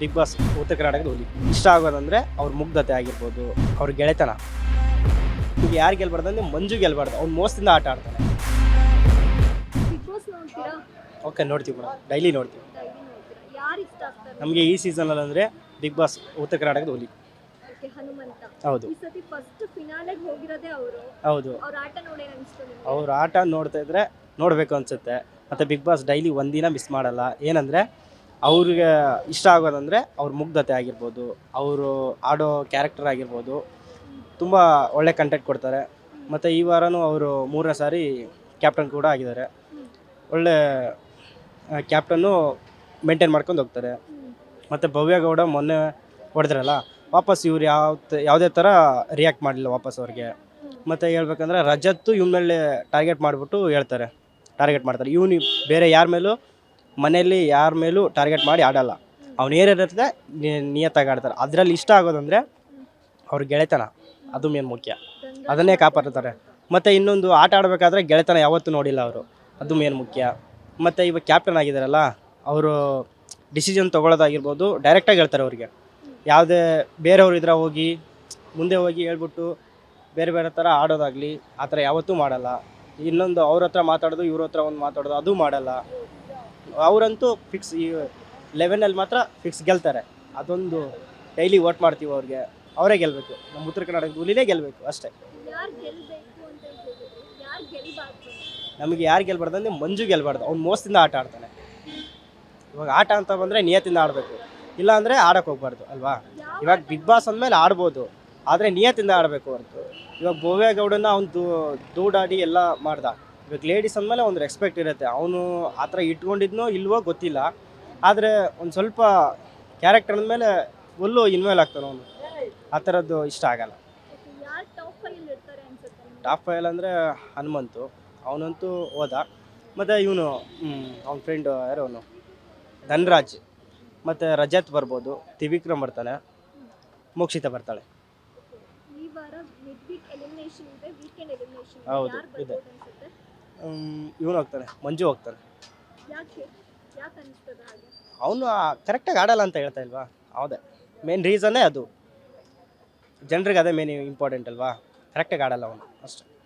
Big boss ಉತ್ತರ ಕರ್ನಾಟಕದ ಹುಲಿ ಇಷ್ಟ ಆಗೋದಂದ್ರೆ ಅವ್ರ ಮುಗ್ಧತೆ ಆಗಿರ್ಬೋದು ಅವ್ರ ಗೆಳೆತನ. ಈಗ ಯಾರು ಗೆಲ್ಬಾರ್ದು ಅಂದ್ರೆ ಮಂಜು ಗೆಲ್ಬಾರ್ದು ಅವ್ನು ಮೋಸದಿಂದ ಆಟ ಆಡ್ತಾನೆ. ಓಕೆ ನೋಡ್ತೀವಿ ಕೂಡ ಡೈಲಿ ನೋಡ್ತೀವಿ. ನಮಗೆ ಈ ಸೀಸನಲ್ಲಿ ಅಂದರೆ ಬಿಗ್ ಬಾಸ್ ಉತ್ತರ ಕರ್ನಾಟಕದ ಹುಲಿ ಹೌದು. ಹೌದು. ಅವ್ರ ಆಟ ನೋಡ್ತಾ ಇದ್ರೆ ನೋಡಬೇಕು ಅನ್ಸುತ್ತೆ. ಮತ್ತು ಬಿಗ್ ಬಾಸ್ ಡೈಲಿ ಒಂದಿನ ಮಿಸ್ ಮಾಡಲ್ಲ. ಏನಂದರೆ ಅವ್ರಿಗೆ ಇಷ್ಟ ಆಗೋದಂದರೆ ಅವ್ರ ಮುಗ್ಧತೆ ಆಗಿರ್ಬೋದು, ಅವರು ಆಡೋ ಕ್ಯಾರೆಕ್ಟರ್ ಆಗಿರ್ಬೋದು. ತುಂಬ ಒಳ್ಳೆ ಕಂಟೆಂಟ್ ಕೊಡ್ತಾರೆ. ಮತ್ತು ಈ ವಾರನೂ ಅವರು ಮೂರನೇ ಸಾರಿ ಕ್ಯಾಪ್ಟನ್ ಕೂಡ ಆಗಿದ್ದಾರೆ. ಒಳ್ಳೆ ಕ್ಯಾಪ್ಟನ್ನು ಮೇಂಟೈನ್ ಮಾಡ್ಕೊಂಡು ಹೋಗ್ತಾರೆ. ಮತ್ತು ಭವ್ಯಗೌಡ ಮೊನ್ನೆ ಹೊಡೆದ್ರಲ್ಲ, ವಾಪಸ್ ಇವ್ರು ಯಾವ ಯಾವುದೇ ಥರ ರಿಯಾಕ್ಟ್ ಮಾಡಲಿಲ್ಲ ವಾಪಸ್ ಅವ್ರಿಗೆ. ಮತ್ತು ಹೇಳ್ಬೇಕಂದ್ರೆ ರಜತ್ತು ಇವ್ನ ಮೇಲೆ ಟಾರ್ಗೆಟ್ ಮಾಡಿಬಿಟ್ಟು ಹೇಳ್ತಾರೆ. ಟಾರ್ಗೆಟ್ ಮಾಡ್ತಾರೆ. ಇವನು ಬೇರೆ ಯಾರ ಮೇಲೂ ಮನೆಯಲ್ಲಿ ಯಾರ ಮೇಲೂ ಟಾರ್ಗೆಟ್ ಮಾಡಿ ಆಡಲ್ಲ. ಅವ್ನು ಏನಿರುತ್ತೆ ನಿಯತ್ತಾಗಿ ಆಡ್ತಾರೆ. ಅದರಲ್ಲಿ ಇಷ್ಟ ಆಗೋದಂದರೆ ಅವ್ರ ಗೆಳೆತನ. ಅದು ಮೇನ್ ಮುಖ್ಯ. ಅದನ್ನೇ ಕಾಪಾಡ್ತಾರೆ. ಮತ್ತು ಇನ್ನೊಂದು ಆಟ ಆಡಬೇಕಾದ್ರೆ ಗೆಳೆತನ ಯಾವತ್ತೂ ನೋಡಿಲ್ಲ ಅವರು. ಅದು ಮೇನ್ ಮುಖ್ಯ. ಮತ್ತು ಇವಾಗ ಕ್ಯಾಪ್ಟನ್ ಆಗಿದ್ದಾರಲ್ಲ ಅವರು ಡಿಸಿಷನ್ ತೊಗೊಳೋದಾಗಿರ್ಬೋದು ಡೈರೆಕ್ಟಾಗಿ ಹೇಳ್ತಾರೆ ಅವ್ರಿಗೆ. ಯಾವುದೇ ಬೇರೆಯವ್ರು ಇದ್ರೆ ಹೋಗಿ, ಮುಂದೆ ಹೋಗಿ ಹೇಳ್ಬಿಟ್ಟು ಬೇರೆ ಬೇರೆ ಥರ ಆಡೋದಾಗಲಿ, ಆ ಥರ ಯಾವತ್ತೂ ಮಾಡಲ್ಲ. ಇನ್ನೊಂದು ಅವ್ರ ಹತ್ರ ಮಾತಾಡೋದು, ಇವ್ರ ಹತ್ರ ಒಂದು ಮಾತಾಡೋದು, ಅದು ಮಾಡಲ್ಲ. ಅವರಂತೂ ಫಿಕ್ಸ್ ಈ ಲೆವೆನಲ್ಲಿ ಮಾತ್ರ ಫಿಕ್ಸ್ ಗೆಲ್ತಾರೆ. ಅದೊಂದು ಡೈಲಿ ವೋಟ್ ಮಾಡ್ತೀವಿ ಅವ್ರಿಗೆ. ಅವರೇ ಗೆಲ್ಲಬೇಕು ನಮ್ಮ ಉತ್ತರ ಕರ್ನಾಟಕದ ಹುಲಿನೇ ಗೆಲ್ಲಬೇಕು ಅಷ್ಟೇ. ನಮಗೆ ಯಾರು ಗೆಲ್ಬಾರ್ದು ಅಂದರೆ ಮಂಜು ಗೆಲ್ಬಾರ್ದು. ಅವ್ನು ಮೋಸದಿಂದ ಆಟ ಆಡ್ತಾನೆ. ಇವಾಗ ಆಟ ಅಂತ ಬಂದರೆ ನಿಯತ್ತಿಂದ ಆಡಬೇಕು. ಇಲ್ಲ ಅಂದರೆ ಆಡಕ್ಕೆ ಹೋಗ್ಬಾರ್ದು ಅಲ್ವಾ? ಇವಾಗ ಬಿಗ್ ಬಾಸ್ ಅಂದಮೇಲೆ ಆಡ್ಬೋದು. ಆದರೆ ನಿಯತ್ತಿಂದ ಆಡಬೇಕು ಹೊರತು. ಇವಾಗ ಭವ್ಯಗೌಡನ ಅವ್ನು ದೂ ದೂಡಾಡಿ ಎಲ್ಲ ಮಾಡ್ದ. ಇವಾಗ ಲೇಡೀಸ್ ಅಂದಮೇಲೆ ಒಂದು ರೆಸ್ಪೆಕ್ಟ್ ಇರುತ್ತೆ. ಅವನು ಆ ಥರ ಇಟ್ಕೊಂಡಿದ್ನೋ ಇಲ್ವೋ ಗೊತ್ತಿಲ್ಲ. ಆದರೆ ಒಂದು ಸ್ವಲ್ಪ ಕ್ಯಾರೆಕ್ಟರ್ ಅಂದಮೇಲೆ ಫುಲ್ಲು ಇನ್ವಾಲ್ವ್ ಆಗ್ತಾನೆ ಅವನು. ಆ ಥರದ್ದು ಇಷ್ಟ ಆಗಲ್ಲ. ಟಾಪ್ ಫೈಲ್ ಅಂದರೆ ಹನುಮಂತು. ಅವನಂತೂ ಹೋದ. ಮತ್ತು ಇವನು ಅವನ ಫ್ರೆಂಡು ಯಾರು ಅವನು? ಧನ್ರಾಜ್. ಮತ್ತು ರಜತ್ ಬರ್ಬೋದು. ತ್ರಿವಿಕ್ರಮ್ ಬರ್ತಾನೆ. ಮೋಕ್ಷಿತ ಬರ್ತಾಳೆ. ಹೌದು, ಇದೆ. ಇವನು ಹೋಗ್ತಾನೆ ಮಂಜು ಹೋಗ್ತಾನೆ ಯಾಕೆ? ಯಾಕೆ ಅನಿಸ್ತದೆ ಹಾಗೆ? ಅವನು ಕರೆಕ್ಟಾಗಿ ಆಡಲ್ಲ ಅಂತ ಹೇಳ್ತಾ ಇಲ್ವಾ? ಹೌದೇ. ಮೇನ್ ರೀಸನ್ನೇ ಅದು. ಜನರಿಗೆ ಅದೇ ಮೇನ್ ಇಂಪಾರ್ಟೆಂಟ್ ಅಲ್ವಾ? ಕರೆಕ್ಟಾಗಿ ಆಡಲ್ಲ ಅವನು ಅಷ್ಟೇ.